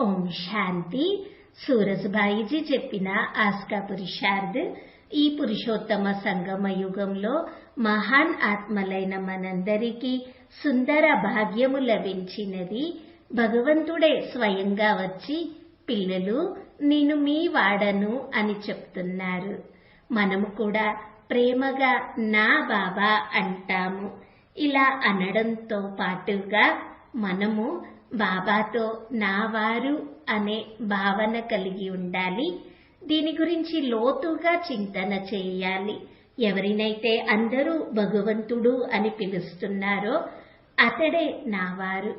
ఓం శాంతి. సూరజ్భాయిజీ చెప్పిన ఆస్కా పురుషార్థ్ ఈ పురుషోత్తమ సంగమ యుగంలో మహాన్ ఆత్మలైన మనందరికీ సుందర భాగ్యము లభించినది. భగవంతుడే స్వయంగా వచ్చి పిల్లలు నేను మీ వాడను అని చెప్తున్నారు. మనము కూడా ప్రేమగా నా బాబా అంటాము. ఇలా అనడంతో పాటుగా మనము బాబాతో నా వారు అనే భావన కలిగి ఉండాలి. దీని గురించి లోతుగా చింతన చేయాలి. ఎవరినైతే అందరూ భగవంతుడు అని పిలుస్తున్నారో అతడే నావారు.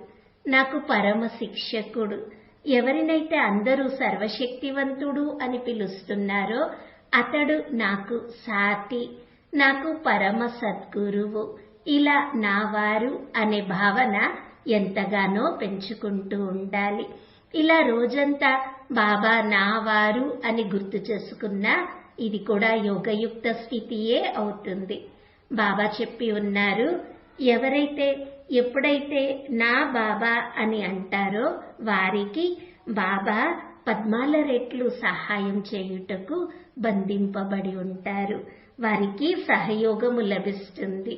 నాకు పరమ శిక్షకుడు. ఎవరినైతే అందరూ సర్వశక్తివంతుడు అని పిలుస్తున్నారో అతడు నాకు సాటి నాకు పరమ సద్గురువు. ఇలా నావారు అనే భావన ఎంతగానో పెంచుకుంటూ ఉండాలి. ఇలా రోజంతా బాబా నావారు అని గుర్తు చేసుకున్నా ఇది కూడా యోగయుక్త స్థితియే అవుతుంది. బాబా చెప్పి ఉన్నారు ఎవరైతే ఎప్పుడైతే నా బాబా అని అంటారో వారికి బాబా పద్మాల రెట్లు సహాయం చేయుటకు బంధింపబడి ఉంటారు. వారికి సహయోగము లభిస్తుంది.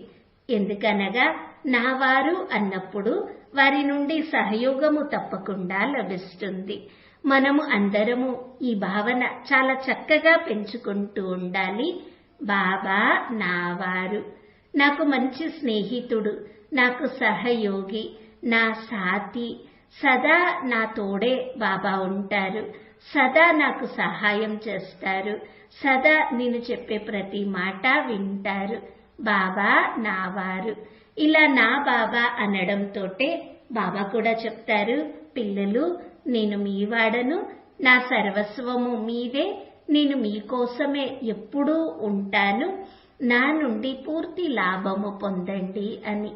ఎందుకనగా నా వారు అన్నప్పుడు వారి నుండి సహయోగము తప్పకుండా లభిస్తుంది. మనము అందరము ఈ భావన చాలా చక్కగా పెంచుకుంటూ ఉండాలి. బాబా నావారు నాకు మంచి స్నేహితుడు నాకు సహయోగి నా సాతి సదా నా తోడే బాబా ఉంటారు. సదా నాకు సహాయం చేస్తారు. సదా నేను చెప్పే ప్రతి మాట వింటారు. బాబా నావారు. ఇలా నా బాబా అనడంతోటే బాబా కూడా చెప్తారు పిల్లలు నేను మీ వాడను నా సర్వస్వము మీదే నేను మీకోసమే ఎప్పుడూ ఉంటాను నా నుండి పూర్తి లాభము పొందండి అని.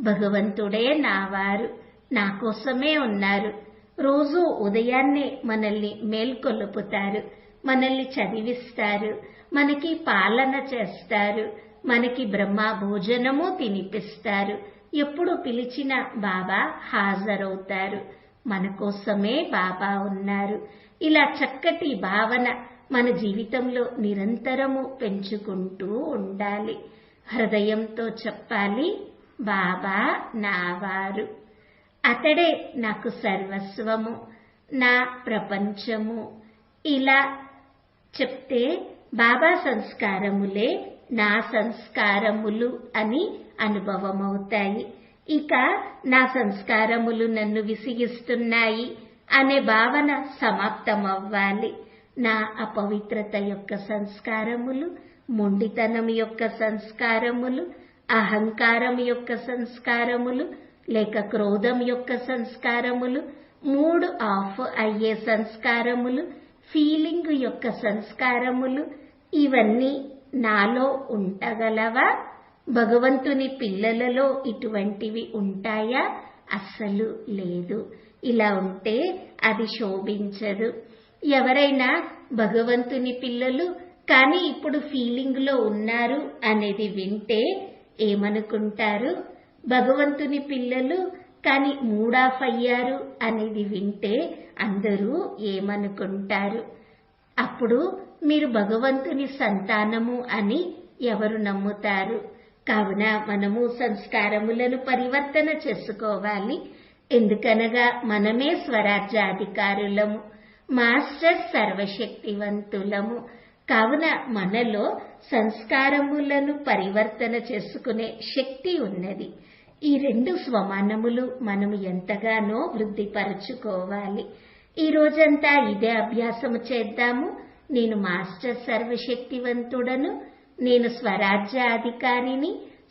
భగవంతుడే నావారు నా కోసమే ఉన్నారు. రోజు ఉదయాన్నే మనల్ని మేల్కొలుపుతారు మనల్ని చదివిస్తారు మనకి పాలన చేస్తారు మనకి బ్రహ్మ భోజనము తినిపిస్తారు. ఎప్పుడు పిలిచిన బాబా హాజరవుతారు. మన కోసమే బాబా ఉన్నారు. ఇలా చక్కటి భావన మన జీవితంలో నిరంతరము పెంచుకుంటూ ఉండాలి. హృదయంతో చెప్పాలి బాబా నావారు. అతడే నాకు సర్వస్వము నా ప్రపంచము. ఇలా చెప్తే బాబా సంస్కారములే నా సంస్కారములు అని అనుభవమవుతాయి. ఇక నా సంస్కారములు నన్ను విసిగిస్తున్నాయి అనే భావన సమాప్తమవ్వాలి. నా అపవిత్రత యొక్క సంస్కారములు మొండితనం యొక్క సంస్కారములు అహంకారం యొక్క సంస్కారములు లేక క్రోధం యొక్క సంస్కారములు మూడ్ ఆఫ్ అయ్యే సంస్కారములు ఫీలింగ్ యొక్క సంస్కారములు ఇవన్నీ నాలో ఉంటగలవా భగవంతుని పిల్లలలో ఇటువంటివి ఉంటాయా? అస్సలు లేదు. ఇలా ఉంటే అది శోభించదు. ఎవరైనా భగవంతుని పిల్లలు కానీ ఇప్పుడు ఫీలింగ్లో ఉన్నారు అనేది వింటే ఏమనుకుంటారు? భగవంతుని పిల్లలు కానీ మూడాఫ్ అయ్యారు అనేది వింటే అందరూ ఏమనుకుంటారు? అప్పుడు మీరు భగవంతుని సంతానము అని ఎవరు నమ్ముతారు? కావున మనము సంస్కారములను పరివర్తన చేసుకోవాలి. ఎందుకనగా మనమే స్వరాజ్యాధికారులము మాస్టర్ సర్వశక్తివంతులము. కావున మనలో సంస్కారములను పరివర్తన చేసుకునే శక్తి ఉన్నది. ఈ రెండు స్వమానములు మనము ఎంతగానో వృద్ధిపరచుకోవాలి. ఈ రోజంతా ఇదే అభ్యాసము చేద్దాము. నేను మాస్టర్ సర్వశక్తివంతుడను నేను స్వరాజ్యాధికారిని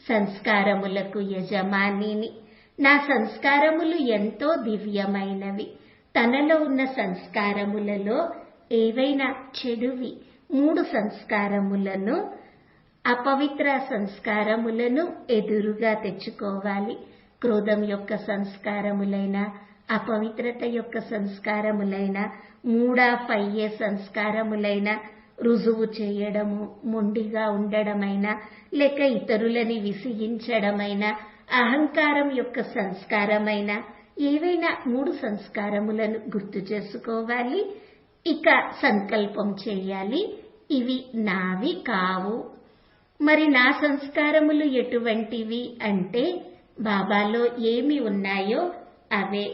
సంస్కారములకు యజమానిని. నా సంస్కారములు ఎంతో దివ్యమైనవి. తనలో ఉన్న సంస్కారములలో ఏవైనా చెడువి మూడు సంస్కారములను అపవిత్ర సంస్కారములను ఎదురుగా తెచ్చుకోవాలి. క్రోధం యొక్క సంస్కారములైన అపవిత్రత యొక్క సంస్కారములైన మూడా అయ్యే సంస్కారములైన రుజువు చేయడము మొండిగా ఉండడమైనా లేక ఇతరులని విసిగించడమైనా అహంకారం యొక్క సంస్కారమైన ఏవైనా మూడు సంస్కారములను గుర్తు చేసుకోవాలి. ఇక సంకల్పం చేయాలి. ఇవి నావి కావు. మరి నా సంస్కారములు ఎటువంటివి అంటే బాబాలో ఏమి ఉన్నాయో అవే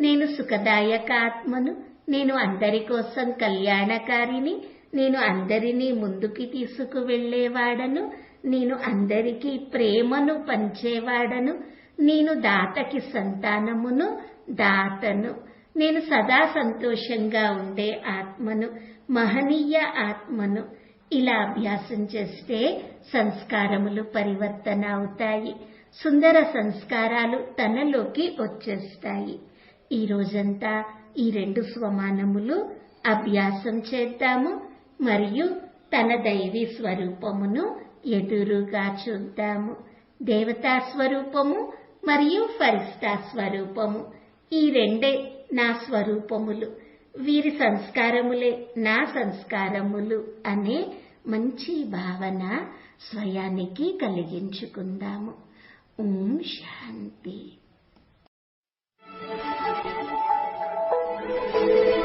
నేను సుఖదాయక ఆత్మను నేను అందరి కోసం కళ్యాణకారిని నేను అందరినీ ముందుకి తీసుకువెళ్ళేవాడను నేను అందరికీ ప్రేమను పంచేవాడను నేను దాతకి సంతానమును దాతను. నేను సదా సంతోషంగా ఉండే ఆత్మను మహనీయ ఆత్మను. ఇలా అభ్యాసం చేస్తే సంస్కారములు పరివర్తన అవుతాయి. సుందర సంస్కారాలు తనలోకి వచ్చేస్తాయి. ఈ రోజంతా ఈ రెండు స్వమానములు అభ్యాసం చేద్దాము మరియు తన దైవీ స్వరూపమును ఎదురుగా చూద్దాము. దేవతా స్వరూపము మరియు ఫరిస్తా స్వరూపము ఈ రెండే నా స్వరూపములు. వీరి సంస్కారములే నా సంస్కారములు అనే మంచి భావన స్వయానికి కలిగించుకుందాము. ఓం శాంతి. Thank you.